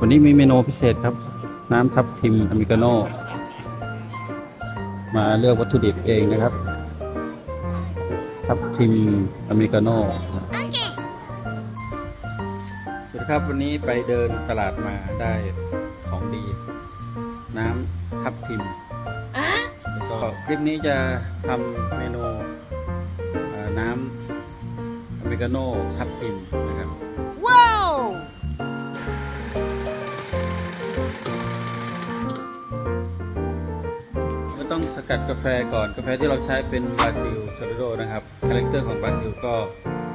วันนี้มีเมนูพิเศษครับ น้ำทับทิมอเมริกาโน่ มาเลือกวัตถุดิบเองนะครับ ทับทิมอเมริกาโน่สวัสดีครับวันนี้ไปเดินตลาดมาได้ของดี น้ำทับทิมแล้วก็คลิปนี้จะทำเมนูเอ่อน้ำอเมริกาโน่ทับทิมนะครับ ต้องสกัดกาแฟก่อน กาแฟที่เราใช้เป็นบราซิลชอร์โดนะครับคาแรคเตอร์ของบราซิลก็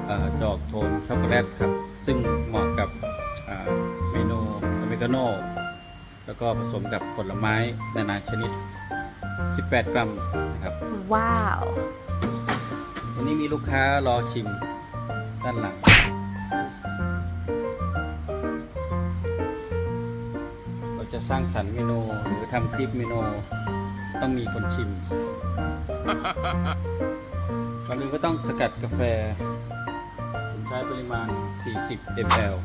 เอ่อจะออกโทนช็อกโกแลตครับ ซึ่งเหมาะกับอ่าเมนูอเมริกาโน่แล้วก็ผสมกับผลไม้นานาชนิด 18 กรัมนะครับ ว้าว วันนี้มีลูกค้ารอชิมด้านหลัง เราจะสร้างสรรค์เมนูหรือทำคลิปเมนู ต้องมีคนชิมก่อนอื่นก็ต้องสกัดกาแฟ ผมใช้ปริมาณ 40 ml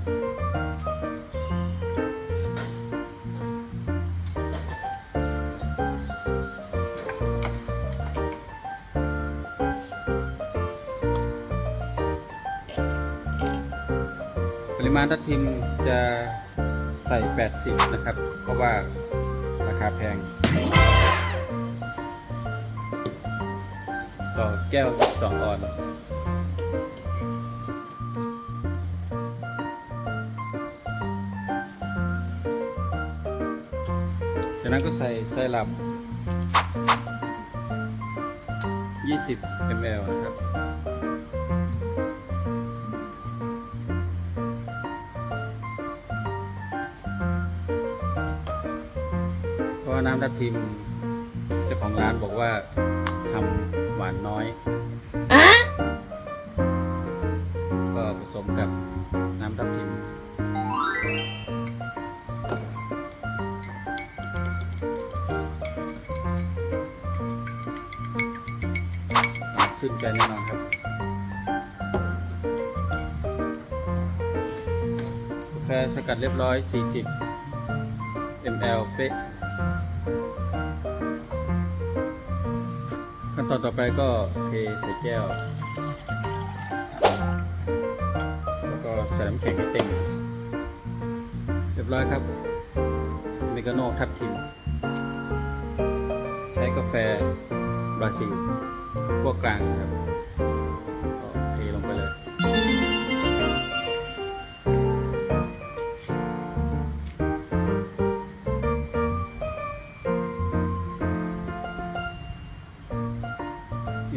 ปริมาณทับทิมจะใส่ 80 นะครับ เพราะว่าราคาแพง ต่อแก้ว 2 ออนจากนั้นก็ใส่ไซรัป20 ml นะครับเพราะว่าน้ำทับทิมเจ้าของร้านบอกว่าทำ วานน้อยก็ผสมกับน้ำทับทิมชื่นใจแน่นอนครับกาแฟสกัดเรียบร้อย 40 ml เป๊ะ ขั้นตอนต่อไปก็เทใส่แก้ว แล้วก็ใส่น้ำแข็งให้เต็ม เรียบร้อยครับเมกาโนทับทิม ใช้กาแฟบราซิลพวกกลางครับ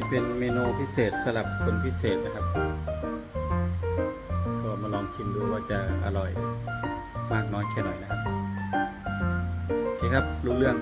เป็นเมนูพิเศษสำหรับคนพิเศษนะครับ ก็มาลองชิมดูว่าจะอร่อยมากน้อยแค่ไหนนะครับ โอเคครับ รู้เรื่อง